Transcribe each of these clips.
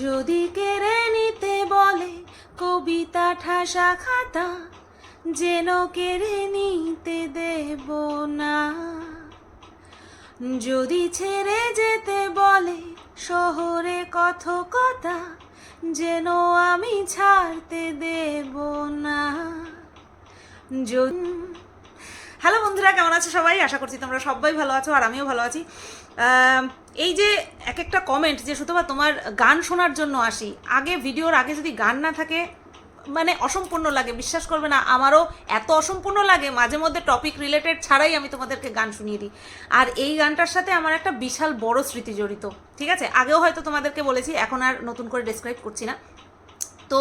যদি কেড়ে নিতে বলে, কবিতা ঠাসা খাতা যেন কেড়ে নিতে দেব না। যদি ছেড়ে যেতে বলে, শহরে কথকতা যেন আমি ছাড়তে দেব না। যদি হ্যালো বন্ধুরা, কেমন আছো সবাই? আশা করছি তোমরা সবাই ভালো আছো আর আমিও ভালো আছি। এই যে এক একটা কমেন্ট যে শুধুবা তোমার গান শোনার জন্য আসি, আগে ভিডিওর আগে যদি গান না থাকে মানে অসম্পূর্ণ লাগে, বিশ্বাস করবে না, আমারও এত অসম্পূর্ণ লাগে, মাঝে মধ্যে টপিক রিলেটেড ছাড়াই আমি তোমাদেরকে গান শুনিয়ে দিই। আর এই গানটার সাথে আমার একটা বিশাল বড় স্মৃতি জড়িত, ঠিক আছে? আগেও হয়তো তোমাদেরকে বলেছি, এখন আর নতুন করে ডেসক্রাইব করছি না। তো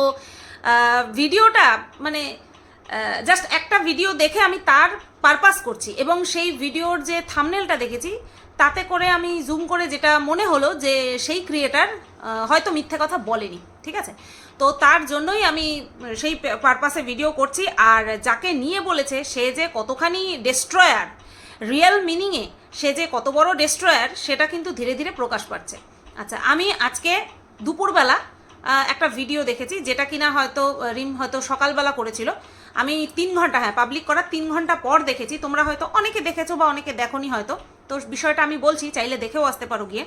ভিডিওটা মানে জাস্ট একটা ভিডিও দেখে আমি তার পারপাস করছি এবং সেই ভিডিওর যে থামনেলটা দেখেছি, তাতে করে আমি জুম করে যেটা মনে হলো যে সেই ক্রিয়েটার হয়তো মিথ্যে কথা বলেনি, ঠিক আছে? তো তার জন্যই আমি সেই পারপাসে ভিডিও করছি, আর যাকে নিয়ে বলেছে, সে যে কতখানি ডেস্ট্রয়ার রিয়েল মিনিংয়ে সে যে কত বড় ডেস্ট্রয়ার সেটা কিন্তু ধীরে ধীরে প্রকাশ পাচ্ছে। আচ্ছা আমি আজকে দুপুরবেলা একটা ভিডিও দেখেছি, যেটা কিনা হয়তো, রিম হয়তো সকালবেলা করেছিল। আমি তিন ঘণ্টা হ্যাঁ পাবলিক করার তিন ঘণ্টা পর দেখেছি। তোমরা হয়তো অনেকে দেখেছ বা অনেকে দেখোনি হয়তো। তো বিষয়টা আমি বলছি, চাইলে দেখেও আসতে পারো গিয়ে।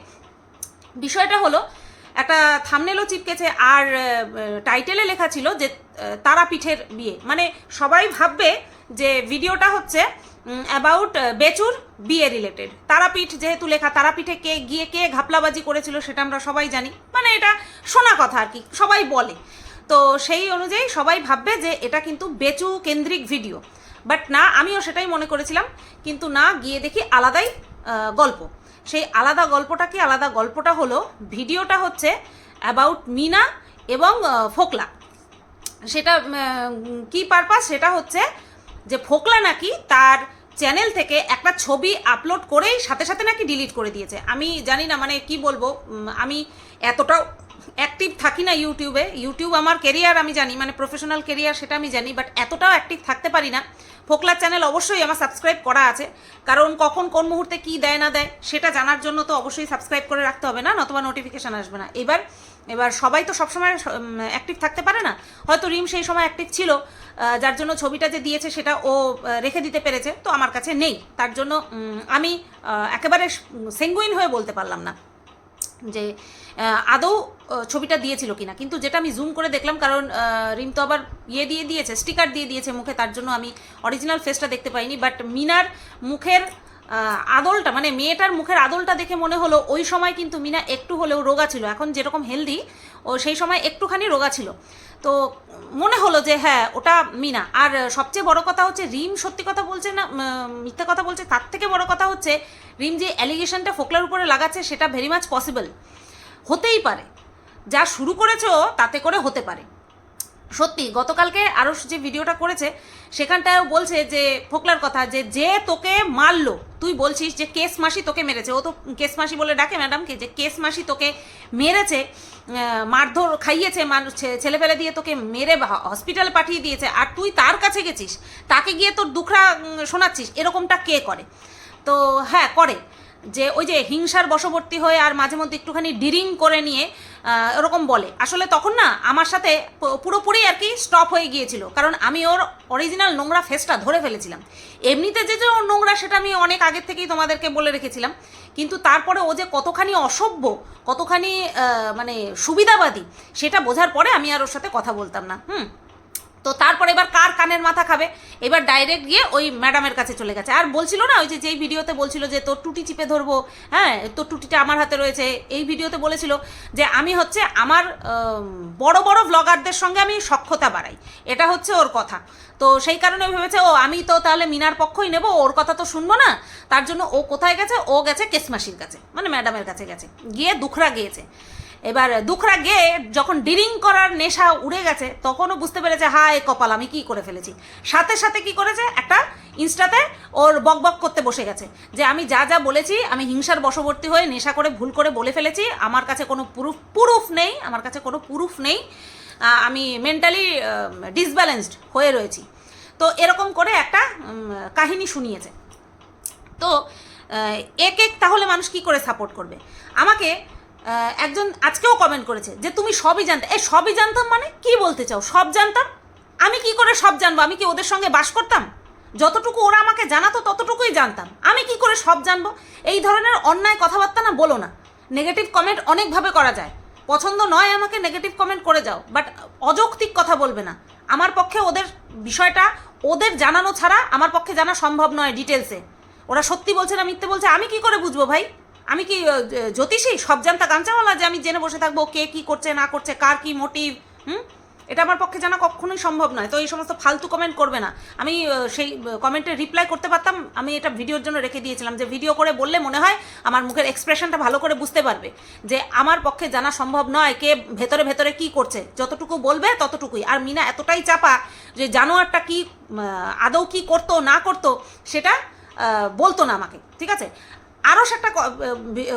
বিষয়টা হলো, একটা থামনেলও চিপকেছে আর টাইটেলে লেখা ছিল যে তারাপীঠের বিয়ে। মানে সবাই ভাববে যে ভিডিওটা হচ্ছে অ্যাবাউট বেচুর বিয়ে রিলেটেড তারাপীঠ যেহেতু লেখা, তারাপীঠে কে গিয়ে কে ঘাপলাবাজি করেছিল সেটা আমরা সবাই জানি। মানে এটা শোনা কথা আর কি, সবাই বলে। তো সেই অনুযায়ী সবাই ভাববে যে এটা কিন্তু বেচু কেন্দ্রিক ভিডিও। বাট না, আমিও সেটাই মনে করেছিলাম। কিন্তু না, গিয়ে দেখি আলাদাই গল্প। সেই আলাদা গল্পটা কি আলাদা গল্পটা হলো, ভিডিওটা হচ্ছে অ্যাবাউট মিনা এবং ফোকলা। সেটা কি পারপাস সেটা হচ্ছে যে ফোকলা নাকি তার চ্যানেল থেকে একটা ছবি আপলোড করেই সাথে সাথে নাকি ডিলিট করে দিয়েছে। আমি জানি না মানে কি বলব আমি এতটাও অ্যাক্টিভ থাকি না ইউটিউবে ইউটিউব আমার কেরিয়ার আমি জানি মানে প্রফেশনাল কেরিয়ার সেটা আমি জানি বাট এতটাও অ্যাক্টিভ থাকতে পারি না। ফোকলার চ্যানেল অবশ্যই আমার সাবস্ক্রাইব করা আছে। কারণ কখন কোন মুহূর্তে কি দেয় না দেয়, সেটা জানার জন্য তো অবশ্যই সাবস্ক্রাইব করে রাখতে হবে না, নতুবা নোটিফিকেশান আসবে না। এবার এবার সবাই তো সবসময় অ্যাক্টিভ থাকতে পারে না। হয়তো রিম সেই সময় অ্যাক্টিভ ছিল যার জন্য ছবিটা যে দিয়েছে সেটা ও রেখে দিতে পেরেছে, তো আমার কাছে নেই। তার জন্য আমি একেবারে সেঙ্গুইন হয়ে বলতে পারলাম না। যে আদৌ ছবিটা দিয়েছিল কিনা। কিন্তু যেটা আমি জুম করে দেখলাম, কারণ রিম তো আবার ইয়ে দিয়ে দিয়েছে স্টিকার দিয়ে দিয়েছে মুখে, তার জন্য আমি অরিজিনাল ফেসটা দেখতে পাইনি বাট মিনার মুখের আদলটা মানে মেয়েটার মুখের আদলটা দেখে মনে হলো ওই সময় কিন্তু মিনা একটু হলেও রোগা ছিল। এখন যেরকম হেলদি ও সেই সময় একটুখানি রোগা ছিল। তো মনে হলো যে হ্যাঁ ওটা মিনা। আর সবচেয়ে বড় কথা হচ্ছে, রিম সত্যি কথা বলছে না মিথ্যা কথা বলছে, তার থেকে বড় কথা হচ্ছে, রিম যে অ্যালিগেশনটা ফোকলার উপরে লাগাচ্ছে, সেটা ভেরি মাচ পসিবল হতেই পারে। যা শুরু করেছ, তাতে করে হতে পারে। সত্যি, গতকালকে আরও যে ভিডিওটা করেছে, সেখানটায়ও বলছে যে, ফোকলার কথা, যে যে তোকে মারলো, তুই বলছিস যে কেস মাসি তোকে মেরেছে। ও তো কেস মাসি বলে ডাকে ম্যাডামকে যে কেস মাসি তোকে মেরেছে মারধর খাইয়েছে মানুষ ছেলে ফেলে দিয়ে তোকে মেরে হসপিটালে পাঠিয়ে দিয়েছে, আর তুই তার কাছে গেছিস, তাকে গিয়ে তোর দুখরা শোনাচ্ছিস, এরকমটা কে করে? তো হ্যাঁ করে। যে ওই যে হিংসার বশবর্তী হয়ে আর মাঝে মধ্যে একটুখানি ডিরিং করে নিয়ে আহ, এরকম বলে। আসলে তখন না আমার সাথে পুরোপুরি আর কি স্টপ হয়ে গিয়েছিল। কারণ আমি ওর অরিজিনাল নোংরা ফেসটা ধরে ফেলেছিলাম। এমনিতে যে যে ওর নোংরা সেটা আমি অনেক আগের থেকেই তোমাদেরকে বলে রেখেছিলাম। কিন্তু তারপরে ও যে কতখানি অসভ্য কতখানি মানে সুবিধাবাদী সেটা বোঝার পরে আমি আর ওর সাথে কথা বলতাম না। হুম? তো তারপর এবার কার কানের মাথা খাবে? এবার ডাইরেক্ট গিয়ে ওই ম্যাডামের কাছে চলে গেছে। আর বলছিল না, ওই যে, যেই ভিডিওতে বলছিল যে, তোর টুটি চিপে ধরবো হ্যাঁ? তোর টুটিটা আমার হাতে রয়েছে। এই ভিডিওতে বলেছিল যে, আমি হচ্ছে আমার বড় বড় ব্লগারদের সঙ্গে আমি সক্ষতা বাড়াই। এটা হচ্ছে ওর কথা। তো সেই কারণে ভেবেছে, ও, আমি তো তাহলে মিনার পক্ষই নেব, ওর কথা তো শুনব না। তার জন্য ও কোথায় গেছে? ও গেছে কেসমাসির কাছে মানে ম্যাডামের কাছে গেছে। গিয়ে দুখরা গিয়েছে। এবার দুখরা গিয়ে যখন ডিরিং করার নেশা উড়ে গেছে, তখনও বুঝতে পেরেছে, হায় কপাল, আমি কি করে ফেলেছি? সাথে সাথে কি করেছে? একটা ইনস্টাতে ওর বক বক করতে বসে গেছে, যে আমি যা যা বলেছি, আমি হিংসার বশবর্তী হয়ে নেশা করে ভুল করে বলে ফেলেছি, আমার কাছে কোনো প্রুফ প্রুফ নেই, আমার কাছে কোনো প্রুফ নেই আমি মেন্টালি ডিসব্যালেন্সড হয়ে রয়েছি। তো এরকম করে একটা কাহিনী শুনিয়েছে। তো এক এক তাহলে মানুষ কি করে সাপোর্ট করবে? আমাকে একজন আজকেও কমেন্ট করেছে যে, তুমি সবই জানতে এই সবই জানতাম মানে কি বলতে চাও? সব জানতাম? আমি কি করে সব জানব? আমি কি ওদের সঙ্গে বাস করতাম? যতটুকু ওরা আমাকে জানাতো, ততটুকুই জানতাম। আমি কি করে সব জানব? এই ধরনের অন্যায় কথাবার্তা না, বলো না। নেগেটিভ কমেন্ট অনেকভাবে করা যায়। পছন্দ নয় আমাকে নেগেটিভ কমেন্ট করে যাও। বাট অযৌক্তিক কথা বলবে না। আমার পক্ষে ওদের বিষয়টা, ওদের জানানো ছাড়া আমার পক্ষে জানা সম্ভব নয় ডিটেলসে ওরা সত্যি বলছে না, মিথ্যে বলছে, আমি কি করে বুঝব ভাই? আমি কি জ্যোতিষী? সব জানতা গামচাওয়ালা যে আমি জেনে বসে থাকব কে কি করছে, না করছে, কার কি মোটিভ হুম? এটা আমার পক্ষে জানা কখনোই সম্ভব নয়, তো এই সমস্ত ফালতু কমেন্ট করবে না। আমি সেই কমেন্টে রিপ্লাই করতে পারতাম, আমি এটা ভিডিওর জন্য রেখে দিয়েছিলাম যে ভিডিও করে বললে মনে হয় আমার মুখের এক্সপ্রেশনটা ভালো করে বুঝতে পারবে, যে আমার পক্ষে জানা সম্ভব নয় কে ভেতরে ভেতরে কি করছে, যতটুকু বলবে ততটুকুই। আর মিনা এতটাই চাপা যে জানোয়ারটা কি আদৌ কি করতো, না করতো, সেটা বলতো না আমাকে, ঠিক আছে? আরও একটা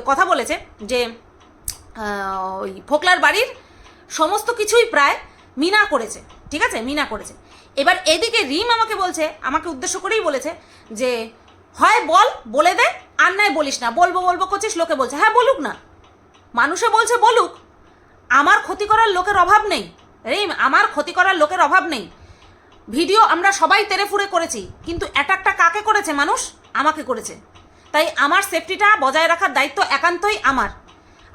কথা বলেছে যে ওই ফোকলার বাড়ির সমস্ত কিছুই প্রায় মিনা করেছে, ঠিক আছে? মিনা করেছে। এবার এদিকে রিম আমাকে বলছে, আমাকে উদ্দেশ্য করেই বলেছে যে, হয় বল, বলে দে, আর নাই বলিস না। বলব বলব করছিস, লোকে বলছে হ্যাঁ বলুক না। মানুষে বলছে, বলুক, আমার ক্ষতি করার লোকের অভাব নেই। রিম, আমার ক্ষতি করার লোকের অভাব নেই। ভিডিও আমরা সবাই তেরে ফুরে করেছি, কিন্তু অ্যাটাকটা কাকে করেছে মানুষ? আমাকে করেছে। তাই আমার সেফটিটা বজায় রাখার দায়িত্ব একান্তই আমার।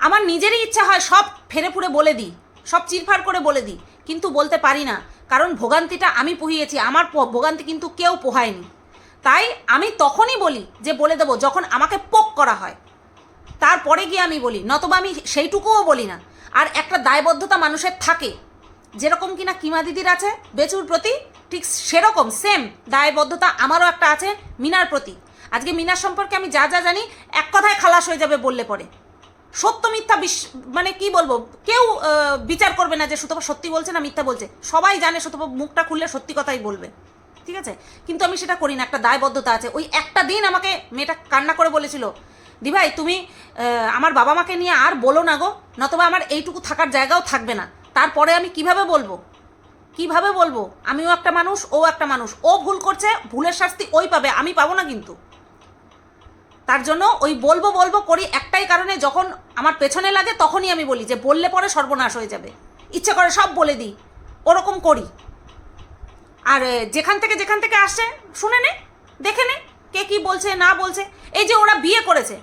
আমার নিজেরই ইচ্ছা হয় সব ফেরে ফুরে বলে দিই, সব চিরফার করে বলে দিই, কিন্তু বলতে পারি না, কারণ ভোগান্তিটা আমি পুহিয়েছি, আমার ভোগান্তি কিন্তু কেউ পোহায়নি। তাই আমি তখনই বলি যে বলে দেবো, যখন আমাকে পোক করা হয়। তারপরে গিয়ে আমি বলি, নতবা আমি সেইটুকুও বলি না। আর একটা দায়বদ্ধতা মানুষের থাকে, যেরকম কিনা কিমা দিদির আছে, বেচুর প্রতি, ঠিক সেরকম সেম দায়বদ্ধতা আমারও একটা আছে, মিনার প্রতি। আজকে মিনার সম্পর্কে আমি যা যা জানি, এক কথায় খালাস হয়ে যাবে বললে পরে। সত্য মিথ্যা বিশ মানে কি বলব? কেউ বিচার করবে না যে সুতপা সত্যি বলছে না মিথ্যা বলছে। সবাই জানে সুতপা মুখটা খুললে সত্যি কথাই বলবে। ঠিক আছে? কিন্তু আমি সেটা করি না, একটা দায়বদ্ধতা আছে। ওই একটা দিন আমাকে মেয়েটা কান্না করে বলেছিল, দিভাই, তুমি আমার বাবা মাকে নিয়ে আর বলো না গো, নতবা আমার এইটুকু থাকার জায়গাও থাকবে না। তারপরে আমি কীভাবে বলব? কীভাবে বলব? আমিও একটা মানুষ, ও একটা মানুষ। ও ভুল করছে, ভুলের শাস্তি ওই পাবে, আমি পাবো না কিন্তু। তার জন্য ওই বলব বলব করি একটাই কারণে যখন আমার পেছনে লাগে তখনই আমি বলি যে বললে পরে সর্বনাশ হয়ে যাবে। ইচ্ছে করে সব বলে দিই। ওরকম করি। আর যেখান থেকে যেখান থেকে আসছে শুনে নে, দেখে নে, কে কি বলছে, না বলছে। এই যে ওরা বিয়ে করেছে,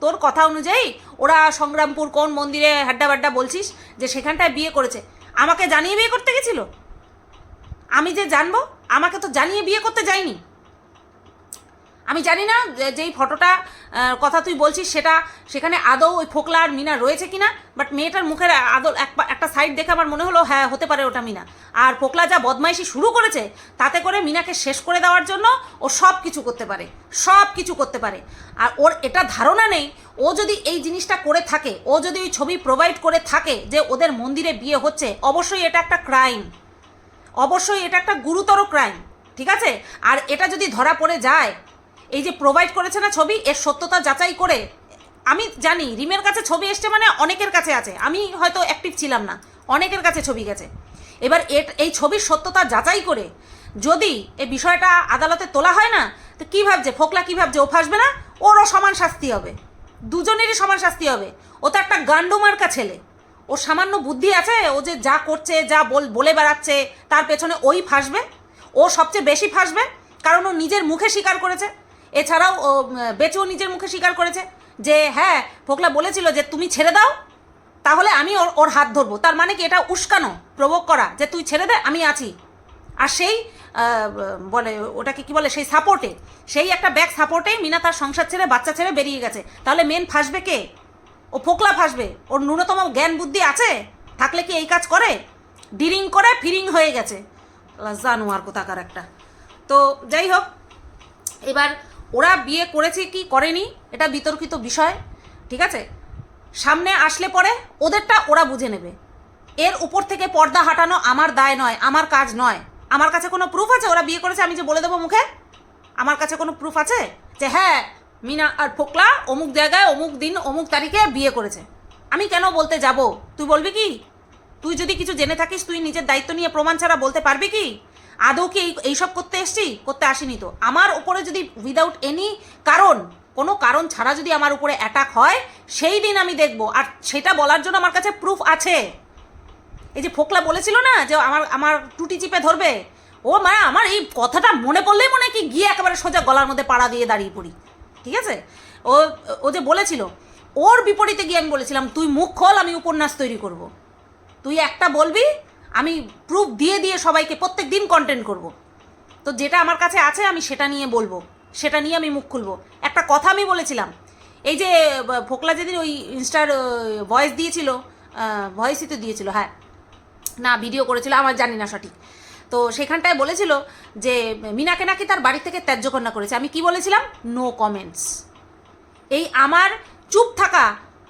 তোর কথা অনুযায়ী ওরা সংগ্রামপুর কোন মন্দিরে হাড্ডা বাড্ডা বলছিস যে সেখানটায় বিয়ে করেছে। আমাকে জানিয়ে বিয়ে করতে গেছিল? আমি যে জানব, আমাকে তো জানিয়ে বিয়ে করতে যাইনি। আমি জানি না যেই ফটোটা কথা তুই বলছিস সেটা সেখানে আদৌ ওই ফোকলা আর মিনা রয়েছে কিনা বাট মেয়েটার মুখের আদৌ একটা সাইড দেখে আমার মনে হলো হ্যাঁ হতে পারে ওটা মিনা। আর ফোকলা যা বদমাইশি শুরু করেছে, তাতে করে মিনাকে শেষ করে দেওয়ার জন্য ও সব কিছু করতে পারে, সব কিছু করতে পারে। আর ওর এটা ধারণা নেই, ও যদি এই জিনিসটা করে থাকে, ও যদি ওই ছবি প্রোভাইড করে থাকে যে ওদের মন্দিরে বিয়ে হচ্ছে, অবশ্যই এটা একটা ক্রাইম অবশ্যই এটা একটা গুরুতর ক্রাইম ঠিক আছে? আর এটা যদি ধরা পড়ে যায় এই যে প্রোভাইড করেছে না ছবি, এর সত্যতা যাচাই করে, আমি জানি রিমের কাছে ছবি এসছে মানে অনেকের কাছে আছে, আমি হয়তো অ্যাক্টিভ ছিলাম না, অনেকের কাছে ছবি গেছে। এবার এই ছবির সত্যতা যাচাই করে যদি এই বিষয়টা আদালতে তোলা হয় না, তো কী ভাবছে, ফোকলা কী ভাবছে, ও ফাঁসবে না? ওরও সমান শাস্তি হবে, দুজনেরই সমান শাস্তি হবে। ও তো একটা গান্ডুমার্কা ছেলে ও সামান্য বুদ্ধি আছে, ও যে যা করছে, যা বলে বেড়াচ্ছে, তার পেছনে ওই ফাঁসবে, ও সবচেয়ে বেশি ফাঁসবে, কারণ ও নিজের মুখে স্বীকার করেছে। এছাড়াও বেচেও নিজের মুখে স্বীকার করেছে যে হ্যাঁ ফোকলা বলেছিল যে তুমি ছেড়ে দাও, তাহলে আমি ওর ওর হাত ধরবো। তার মানে কি এটা উস্কানো প্রভোগ করা, যে তুই ছেড়ে দে, আমি আছি। আর সেই বলে, ওটাকে কি বলে, সেই সাপোর্টে সেই একটা ব্যাক সাপোর্টেই মিনা তার সংসার ছেড়ে, বাচ্চা ছেড়ে বেরিয়ে গেছে। তাহলে মেন ফাঁসবে কে? ও ফোকলা ফাঁসবে? ওর ন্যূনতম জ্ঞান বুদ্ধি আছে? থাকলে কি এই কাজ করে? ডিরিং করে, ফিরিং হয়ে গেছে। জানো আর কোথাকার একটা। তো যাই হোক, এবার ওরা বিয়ে করেছে কি করেনি, এটা বিতর্কিত বিষয়, ঠিক আছে? সামনে আসলে পরে ওদেরটা ওরা বুঝে নেবে। এর উপর থেকে পর্দা হাঁটানো আমার দায় নয়, আমার কাজ নয়। আমার কাছে কোনো প্রুফ আছে? ওরা বিয়ে করেছে, আমি যে বলে দেবো মুখে? আমার কাছে কোনো প্রুফ আছে? যে হ্যাঁ মিনা আর ফোকলা অমুক জায়গায় অমুক দিন, অমুক তারিখে বিয়ে করেছে। আমি কেন বলতে যাব? তুই বলবি কি? তুই যদি কিছু জেনে থাকিস, তুই নিজের দায়িত্ব নিয়ে প্রমাণ ছাড়া বলতে পারবি কি? আদৌ কি এই- এইসব করতে এসছি? করতে আসিনি তো। আমার উপরে যদি উইদাউট এনি কারণ, কোনো কারণ ছাড়া যদি আমার উপরে অ্যাটাক হয়, সেই দিন আমি দেখব। আর সেটা বলার জন্য আমার কাছে প্রুফ আছে। এই যে ফোকলা বলেছিল না যে আমার আমার টুটি চিপে ধরবে? ও মা, আমার এই কথাটা মনে পড়লেই মনে কি গিয়ে একেবারে সোজা গলার মধ্যে পাড়া দিয়ে দাঁড়িয়ে পড়ি। ঠিক আছে? ও ও যে বলেছিল, ওর বিপরীতে গিয়ে আমি বলেছিলাম, তুই মুখ খোল, আমি উপন্যাস তৈরি করব। তুই একটা বলবি, আমি প্রুফ দিয়ে দিয়ে সবাইকে প্রত্যেক দিন কন্টেন্ট করব। তো যেটা আমার কাছে আছে, আমি সেটা নিয়ে বলব। সেটা নিয়ে আমি মুখ খুলবো। একটা কথা আমি বলেছিলাম, এই যে ফোকলা যেদিন ওই ইনস্টার ভয়েস দিয়েছিল ভয়েসই তো দিয়েছিল হ্যাঁ। না ভিডিও করেছিল, আমার জানি না সঠিক। তো সেখানটায় বলেছিল যে, মিনাকে নাকি তার বাড়ি থেকে ত্যায্য কন্যা করেছে। আমি কি বলেছিলাম? নো কমেন্টস এই আমার চুপ থাকা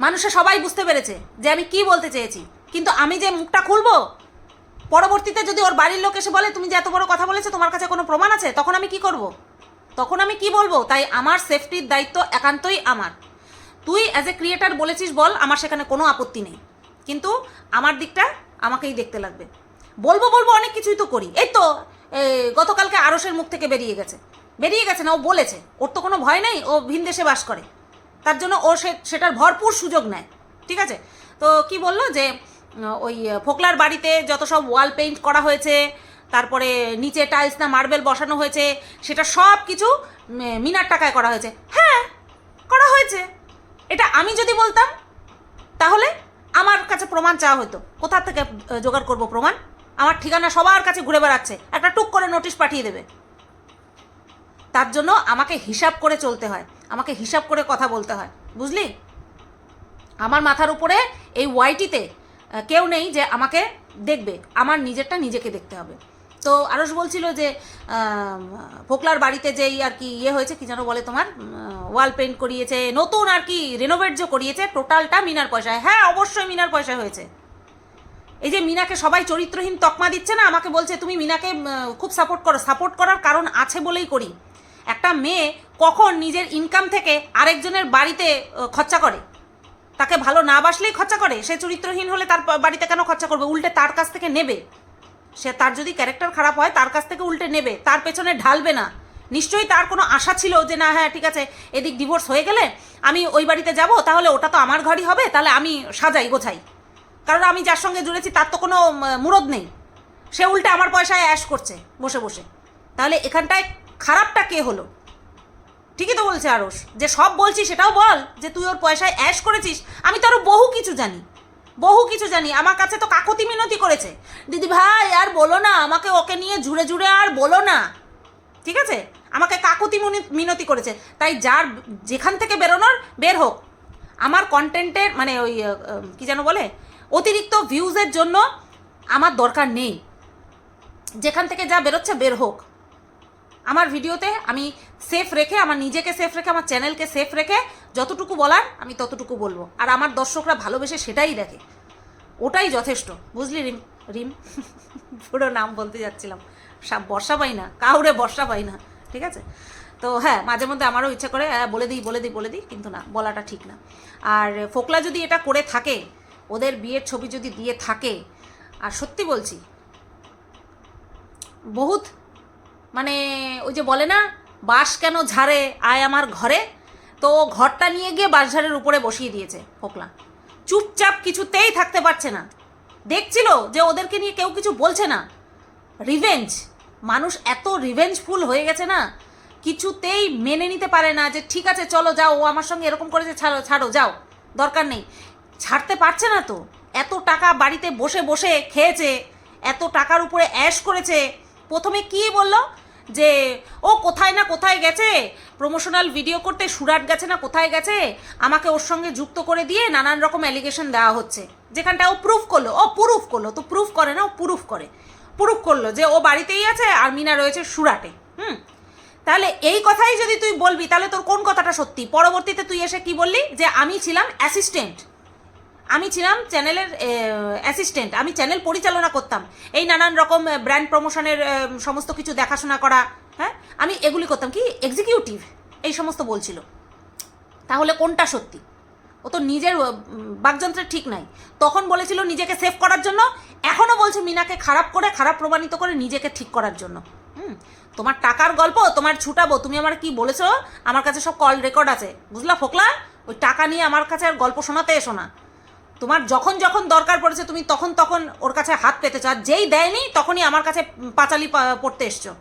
মানুষে সবাই বুঝতে পেরেছে যে আমি কি বলতে চেয়েছি। কিন্তু আমি যে মুখটা খুলবো, পরবর্তীতে যদি ওর বাড়ির লোক এসে বলে, তুমি যে এত বড় কথা বলেছ, তোমার কাছে কোনো প্রমাণ আছে? তখন আমি কি করব? তখন আমি কি বলব? তাই আমার সেফটির দায়িত্ব একান্তই আমার। তুই অ্যাজ এ ক্রিয়েটার বলেছিস বল, আমার সেখানে কোনো আপত্তি নেই। কিন্তু আমার দিকটা আমাকেই দেখতে লাগবে। বলব বলব অনেক কিছুই তো করি। এই তো গতকালকে আরসের মুখ থেকে বেরিয়ে গেছে। বেরিয়ে গেছে না, ও বলেছে। ওর তো কোনো ভয় নেই, ও ভিন দেশে বাস করে। তার জন্য ও সেটার ভরপুর সুযোগ নেয়। ঠিক আছে? তো কি বলল যে ওই ফোকলার বাড়িতে যত সব ওয়াল পেইন্ট করা হয়েছে, তারপরে নিচে টাইলস না মার্বেল বসানো হয়েছে, সেটা সব কিছু মিনার টাকায় করা হয়েছে। হ্যাঁ করা হয়েছে। এটা আমি যদি বলতাম, তাহলে আমার কাছে প্রমাণ চাওয়া হতো। কোথা থেকে জোগাড় করব প্রমাণ? আমার ঠিকানা সবার কাছে ঘুরে বেড়াচ্ছে। একটা টুক করে নোটিশ পাঠিয়ে দেবে। তার জন্য আমাকে হিসাব করে চলতে হয়। আমাকে হিসাব করে কথা বলতে হয়। বুঝলি? আমার মাথার উপরে এই ওয়াইটিতে কেউ নেই যে আমাকে দেখবে, আমার নিজেরটা নিজেকে দেখতে হবে। তো আরস বলছিল যে ফোকলার বাড়িতে যেই আর কি ইয়ে হয়েছে, কি যেন বলে তোমার ওয়াল পেন্ট করিয়েছে, নতুন আর কি রেনোভেট যে করিয়েছে টোটালটা মিনার পয়সায়। হ্যাঁ অবশ্যই মিনার পয়সা হয়েছে। এই যে মিনাকে সবাই চরিত্রহীন তকমা দিচ্ছে না, আমাকে বলছে, তুমি মিনাকে খুব সাপোর্ট করো। সাপোর্ট করার কারণ আছে বলেই করি। একটা মেয়ে কখন নিজের ইনকাম থেকে আরেকজনের বাড়িতে খরচা করে? তাকে ভালো না বাসলেই খরচা করে? সে চরিত্রহীন হলে তার বাড়িতে কেন খরচা করবে? উল্টে তার কাছ থেকে নেবে। সে তার যদি ক্যারেক্টার খারাপ হয়, তার কাছ থেকে উল্টে নেবে। তার পেছনে ঢালবে না। নিশ্চয়ই তার কোনো আশা ছিল যে, না হ্যাঁ ঠিক আছে, এদিক ডিভোর্স হয়ে গেলে আমি ওই বাড়িতে যাব, তাহলে ওটা তো আমার ঘরই হবে, তাহলে আমি সাজাই, গোছাই। কারণ আমি যার সঙ্গে জুড়েছি, তার তো কোনো মুরদ নেই। সে উল্টে আমার পয়সায় অ্যাশ করছে, বসে বসে। তাহলে এখানটায় খারাপটা কে হলো? ঠিকই তো বলছে আরস যে সব বলছি সেটাও বল, যে তুই ওর পয়সায় অ্যাশ করেছিস, আমি তো আরও বহু কিছু জানি। বহু কিছু জানি। আমার কাছে তো কাকতি মিনতি করেছে। দিদি ভাই, আর বলো না, আমাকে ওকে নিয়ে জুড়ে জুড়ে আর বলো না। ঠিক আছে? আমাকে কাকুতি মুনি- মিনতি করেছে। তাই যার, যেখান থেকে বেরোনোর, বের হোক। আমার কন্টেন্টের মানে ওই কি যেন বলে, অতিরিক্ত ভিউজের জন্য আমার দরকার নেই। যেখান থেকে যা বেরোচ্ছে, বের হোক। আমার ভিডিওতে আমি সেফ রেখে আমার নিজেকে সেফ রেখে আমার চ্যানেলকে সেফ রেখে যতটুকু বলার আমি ততটুকু বলব। আর আমার দর্শকরা ভালোবেসে সেটাই দেখে। ওটাই যথেষ্ট। বুঝলি রিম? রিম? পুরো নাম বলতে যাচ্ছিলাম। সা- বর্ষা পাই না। কাউরে বর্ষা পাই না। ঠিক আছে? তো হ্যাঁ মাঝে মধ্যে আমারও ইচ্ছা করে হ্যাঁ, বলে দিই বলে দিই বলে দিই। কিন্তু না বলাটা ঠিক না। আর ফোকলা যদি এটা করে থাকে ওদের বিয়ের ছবি যদি দিয়ে থাকে আর সত্যি বলছি বহুত মানে ওই যে বলে না, বাঁশ কেন ঝাড়ে, আয় আমার ঘরে? তো ঘরটা নিয়ে গিয়ে বাঁশঝাড়ের উপরে বসিয়ে দিয়েছে ফোকলা। চুপচাপ কিছুতেই থাকতে পারছে না। দেখছিল যে ওদেরকে নিয়ে কেউ কিছু বলছে না। রিভেঞ্জ মানুষ এত রিভেঞ্জফুল হয়ে গেছে না, কিছুতেই মেনে নিতে পারে না যে, ঠিক আছে, চলো যাও, ও আমার সঙ্গে এরকম করেছে, ছাড়ো ছাড়ো, যাও, দরকার নেই। ছাড়তে পারছে না তো। এত টাকা বাড়িতে বসে বসে খেয়েছে, এত টাকার উপরে অ্যাশ করেছে। প্রথমে কি বলল? যে, ও কোথায় না কোথায় গেছে? প্রমোশনাল ভিডিও করতে সুরাট গেছে না কোথায় গেছে? আমাকে ওর সঙ্গে যুক্ত করে দিয়ে নানান রকম অ্যালিগেশন দেওয়া হচ্ছে। যেখানটা ও প্রুফ করল। ও প্রুফ করল। তো প্রুফ করে না, ও প্রুফ করে। প্রুফ করল যে ও বাড়িতেই আছে, আর মিনা রয়েছে সুরাটে। হুম? তাহলে এই কথাই যদি তুই বলবি, তাহলে তোর কোন কথাটা সত্যি? পরবর্তীতে তুই এসে কি বললি? যে আমি ছিলাম অ্যাসিস্ট্যান্ট আমি ছিলাম চ্যানেলের অ্যাসিস্ট্যান্ট আমি চ্যানেল পরিচালনা করতাম। এই নানান রকম ব্র্যান্ড প্রমোশনের সমস্ত কিছু দেখাশোনা করা হ্যাঁ? আমি এগুলি করতাম কি? এক্সিকিউটিভ এই সমস্ত বলছিল। তাহলে কোনটা সত্যি? ও তো নিজের বাকযন্ত্রের ঠিক নাই। তখন বলেছিল নিজেকে সেভ করার জন্য এখনও বলছে মিনাকে খারাপ করে, খারাপ প্রমাণিত করে নিজেকে ঠিক করার জন্য। হুম? তোমার টাকার গল্প, তোমার ছুটাবো, তুমি আমার কি বলেছ? আমার কাছে সব কল রেকর্ড আছে। বুঝলা ফোকলা? ওই টাকা নিয়ে আমার কাছে আর গল্প শোনাতে এসো না। তোমার যখন যখন দরকার পড়েছে, তুমি তখন তখন ওর কাছে হাত পেতেছো আর যেই দেয়নি, তখনই আমার কাছে পাঁচালি পড়তে এসছো।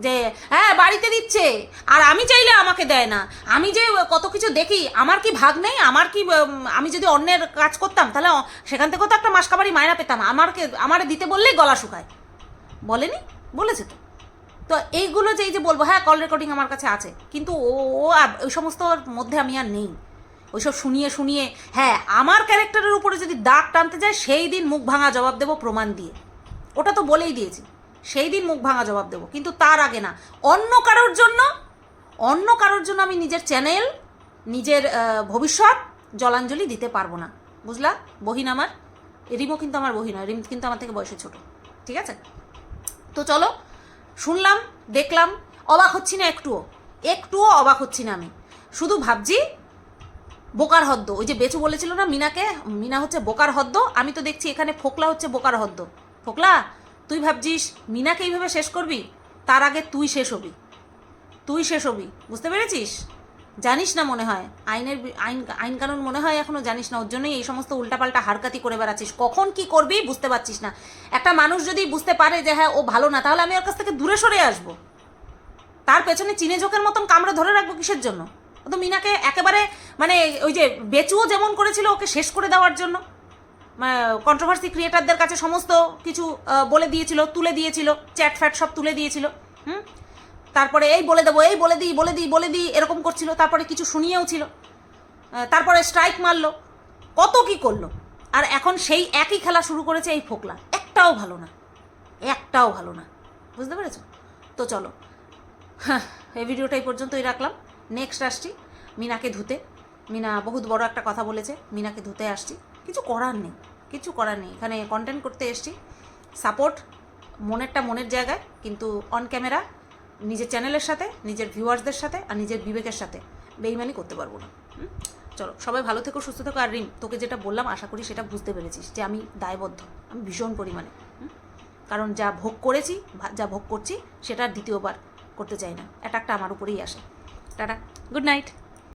যে হ্যাঁ বাড়িতে দিচ্ছে। আর আমি চাইলে আমাকে দেয় না। আমি যে কত কিছু দেখি, আমার কি ভাগ নেই? আমার কি আমি যদি অন্যের কাজ করতাম, তাহলে সেখান থেকেও তো একটা মাসকাবারি মায়না পেতাম। আমারকে, আমার দিতে বললেই গলা শুকায়। বলেনি? বলেছে তো। তো এইগুলো যে এই যে বলব হ্যাঁ কল রেকর্ডিং আমার কাছে আছে। কিন্তু ও আর- ওই সমস্তর মধ্যে আমি আর নেই। ওইসব শুনিয়ে শুনিয়ে হ্যাঁ আমার ক্যারেক্টারের উপরে যদি দাগ টানতে যায়, সেই দিন মুখ ভাঙা জবাব দেবো প্রমাণ দিয়ে। ওটা তো বলেই দিয়েছি। সেই দিন মুখ ভাঙা জবাব দেবো। কিন্তু তার আগে না, অন্য কারোর জন্য, অন্য কারোর জন্য আমি নিজের চ্যানেল, নিজের ভবিষ্যৎ জলাঞ্জলি দিতে পারব না। বুঝলা? বহিন আমার। রিমও কিন্তু আমার বহিন হয়। রিম কিন্তু আমার থেকে বয়সে ছোট। ঠিক আছে? তো চলো, শুনলাম, দেখলাম, অবাক হচ্ছি না একটুও। একটুও অবাক হচ্ছি না আমি। শুধু ভাবছি বোকার হদ্দ। ওই যে বেচু বলেছিল না মিনাকে? মিনা হচ্ছে বোকার হদ্দ। আমি তো দেখছি এখানে ফোকলা হচ্ছে বোকার হদ্দ। ফোকলা, তুই ভাবছিস মিনাকে এইভাবে শেষ করবি? তার আগে তুই শেষ হবি। তুই শেষ হবি। বুঝতে পেরেছিস? জানিস না মনে হয়। আইনের আইন আইন কানুন মনে হয় এখনও জানিস না। ওর জন্যই এই সমস্ত উল্টাপাল্টা হারকাতি করে বেড়াচ্ছিস। কখন কি করবি বুঝতে পারছিস না। একটা মানুষ যদি বুঝতে পারে যে হ্যাঁ ও ভালো না, তাহলে আমি ওর কাছ থেকে দূরে সরে আসব। তার পেছনে চিনে জোকের মতন কামড়ে ধরে রাখব কিসের জন্য? তো মিনাকে একেবারে মানে ওই যে বেচুও যেমন করেছিল ওকে শেষ করে দেওয়ার জন্য। কন্ট্রোভার্সি ক্রিয়েটারদের কাছে সমস্ত কিছু বলে দিয়েছিল, তুলে দিয়েছিল, চ্যাট ফ্যাট সব তুলে দিয়েছিল, হুম? তারপরে এই বলে দেবো, এই বলে দিই বলে দিই বলে দিই, এরকম করছিল, তারপরে কিছু শুনিয়েও ছিল। তারপরে স্ট্রাইক মারলো, কত কি করল, আর এখন সেই একই খেলা শুরু করেছে এই ফোকলা, একটাও ভালো না, একটাও ভালো না, বুঝতে পেরেছ? তো চলো হ্যাঁ এই ভিডিওটা এই পর্যন্তই রাখলাম। নেক্সট আসছি। মিনাকে ধুতে। মিনা বহুত বড় একটা কথা বলেছে, মিনাকে ধুতে আসছি। কিছু করার নেই, কিছু করার নেই। এখানে কন্টেন্ট করতে এসছি। সাপোর্ট মনেরটা মনের জায়গায়, কিন্তু অন ক্যামেরা নিজের চ্যানেলের সাথে, নিজের ভিউয়ার্সদের সাথে আর নিজের বিবেকের সাথে। বেইমানি করতে পারব না? চলো, সবাই ভালো থেকো, সুস্থ থেকো। আর রিম, তোকে যেটা বললাম, আশা করি সেটা বুঝতে পেরেছিস যে আমি দায়বদ্ধ। আমি ভীষণ পরিমাণে। কারণ যা ভোগ করেছি যা ভোগ করছি, সেটা দ্বিতীয়বার করতে চাই না। অ্যাটাকটা আমার উপরেই আসে। Tata good night